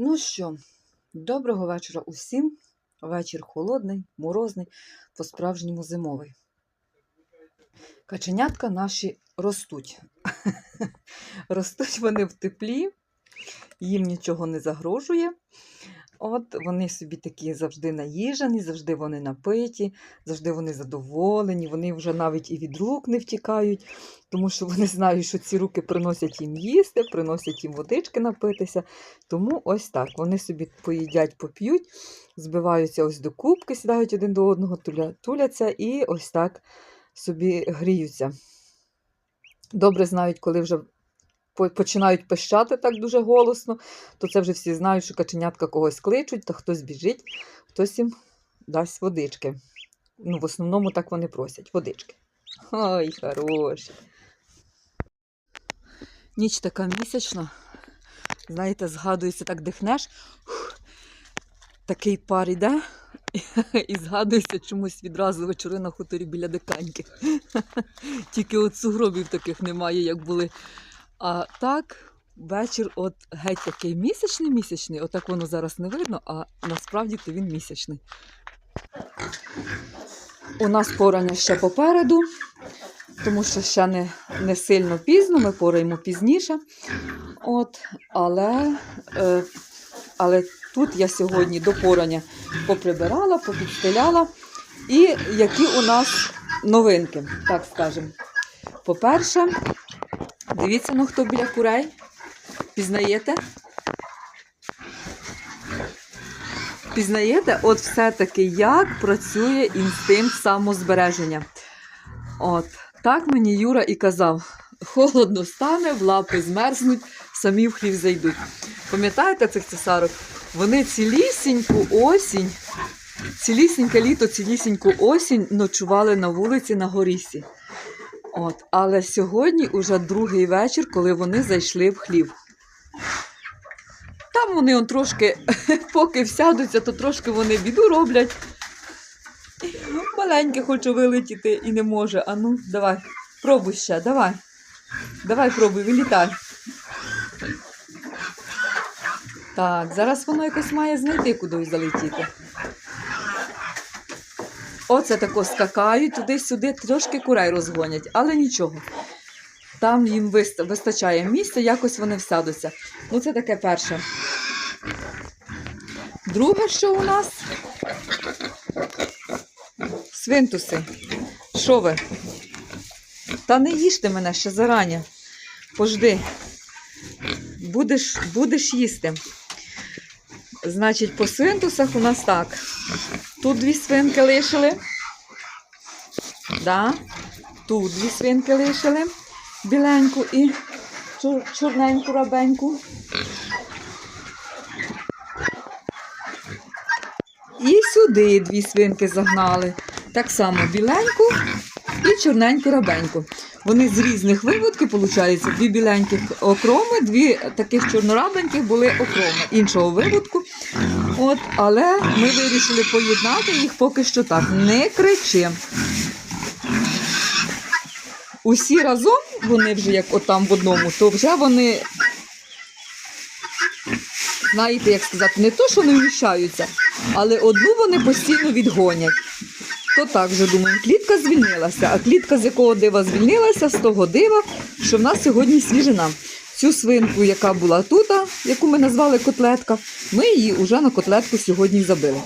Ну що, доброго вечора усім. Вечір холодний, морозний, по-справжньому зимовий. Каченятка наші ростуть. ростуть вони в теплі, їм нічого не загрожує. От вони собі такі завжди наїжані, завжди вони напиті, завжди вони задоволені, вони вже навіть і від рук не втікають, тому що вони знають, що ці руки приносять їм їсти, приносять їм водички напитися. Тому ось так. Вони собі поїдять, поп'ють, збиваються ось до кубки, сідають один до одного, туля, туляться і ось так собі гріються. Добре знають, коли вже починають пищати так дуже голосно, то це вже всі знають, що каченятка когось кличуть, та хтось біжить, хтось їм дасть водички. Ну, в основному так вони просять водички. Ой, хороші. Ніч така місячна. Знаєте, згадується, так дихнеш, ух, такий пар іде, і згадується чомусь відразу вечори на хуторі біля диканьки. Тільки от сугробів таких немає, як були. А так, вечір от геть такий місячний місячний, отак воно зараз не видно, а насправді то він місячний. У нас порання ще попереду, тому що ще не, не сильно пізно, ми пораємо пізніше. От, але, е, але тут я сьогодні до порання поприбирала, попідстеляла. І які у нас новинки, так скажемо. По-перше, дивіться, ну хто біля курей. Пізнаєте? Пізнаєте, от все-таки, як працює інстинкт самозбереження. От, так мені Юра і казав: холодно стане, в лапи змерзнуть, самі в хлів зайдуть. Пам'ятаєте цих цесарок? Вони цілісіньку осінь, цілісіньке літо, цілісіньку осінь ночували на вулиці на горісі. От, але сьогодні уже другий вечір, коли вони зайшли в хлів. Там вони он трошки, поки всядуться, то трошки вони біду роблять. Маленьке хочу вилетіти і не може. А ну, давай, пробуй ще, давай. Давай пробуй, вилітай. Так, зараз воно якось має знайти, куди залетіти. Оце тако скакають туди-сюди, трошки курей розгонять, але нічого. Там їм вистачає місця, якось вони всядуться. Ну, це таке перше. Друге, що у нас? Свинтуси. Що ви? Та не їжте мене ще зарані. Пожди. Будеш, будеш їсти. Значить, по свинтусах у нас так. Тут дві свинки лишили. Да. Тут дві свинки лишили. Біленьку і чор- чорненьку рабеньку. І сюди дві свинки загнали. Так само біленьку і чорненьку рабеньку. Вони з різних виводків, виходить, дві біленьких окроми, дві таких чорнорабеньких були окроми іншого виводку. От, але ми вирішили поєднати їх поки що так. Не кричи. Усі разом, вони вже як отам в одному, то вже вони, знаєте, як сказати, не то, що не вміщаються, але одну вони постійно відгонять. То так вже думаємо, клітка звільнилася. А клітка з якого дива звільнилася, з того дива, що в нас сьогодні свіжина. Цю свинку, яка була тут, яку ми назвали котлетка, ми її вже на котлетку сьогодні забили.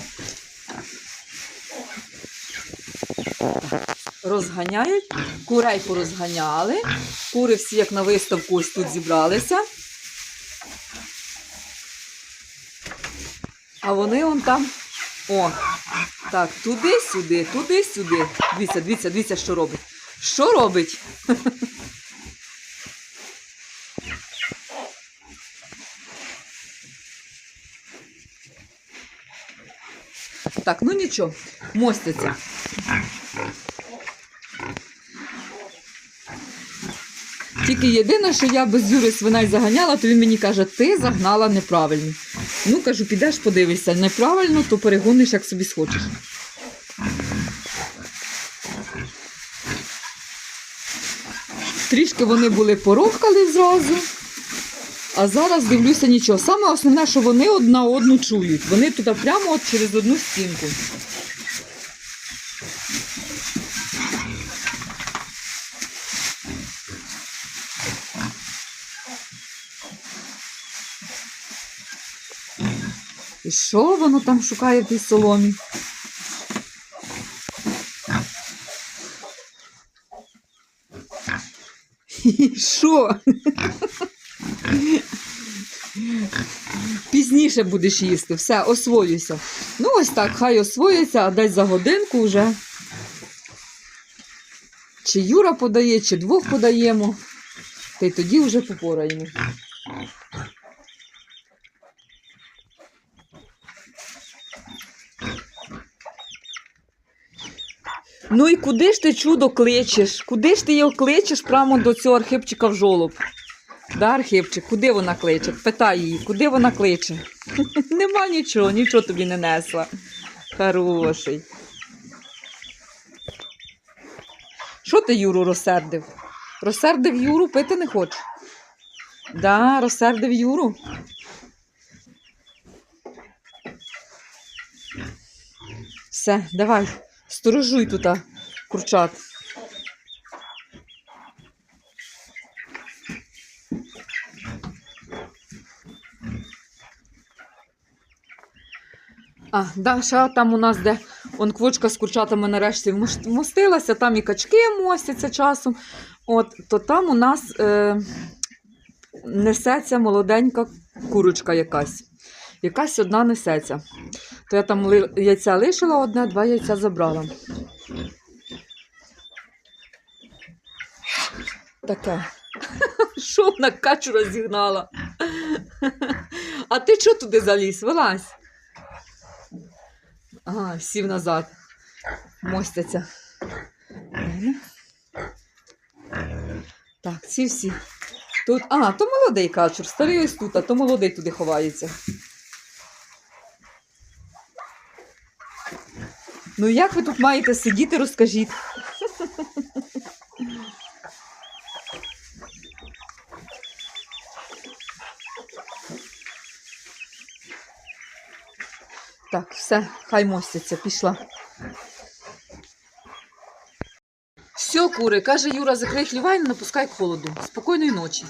Розганяють, курей порозганяли. Кури всі, як на виставку, ось тут зібралися. А вони он там. О, так, туди-сюди, туди-сюди. Дивіться, дивіться, дивіться, що робить. Що робить? Так, ну нічого, мостяться. Тільки єдине, що я без Юри свиней заганяла, то він мені каже, ти загнала неправильно. Ну, кажу, підеш подивишся, неправильно, то перегониш, як собі схочеш. Трішки вони були порохкали зразу. А зараз дивлюся нічого. Саме основне, що вони одна одну чують. Вони туди прямо от через одну стінку. І що воно там шукає в тій соломі? І Що? Пізніше будеш їсти, все, освоюйся. Ну, ось так, хай освоюється, а десь за годинку вже. Чи Юра подає, чи двох подаємо. Та й тоді вже попораємо. Ну і куди ж ти чудо кличеш? Куди ж ти його кличеш прямо до цього архипчика в жолоб? Да, Архипчик, куди вона кличе? Питай її, куди вона кличе? Нема нічого, нічого тобі не несла. Хороший. Що ти Юру розсердив? Розсердив Юру, пити не хоче. Да, розсердив Юру. Все, давай, сторожуй тут курчат. А, Даша, там у нас де он квочка з курчатами нарешті вмостилася, там і качки мостяться часом. От, то там у нас е, несеться молоденька курочка якась. Якась одна несеться. То я там ли- яйця лишила одне, два яйця забрала. Таке. Що вона качу розігнала? А ти чого туди заліз? Вилазь. Ага, сів назад. Мостяться. Так, ці всі. Тут. А, то молодий качур, старий ось тут, а то молодий туди ховається. Ну як ви тут маєте сидіти, розкажіть. Так, все, хай мостяться, пішла. Все, кури, каже Юра, закрий хлівай, не напускай холоду. Спокійної ночі.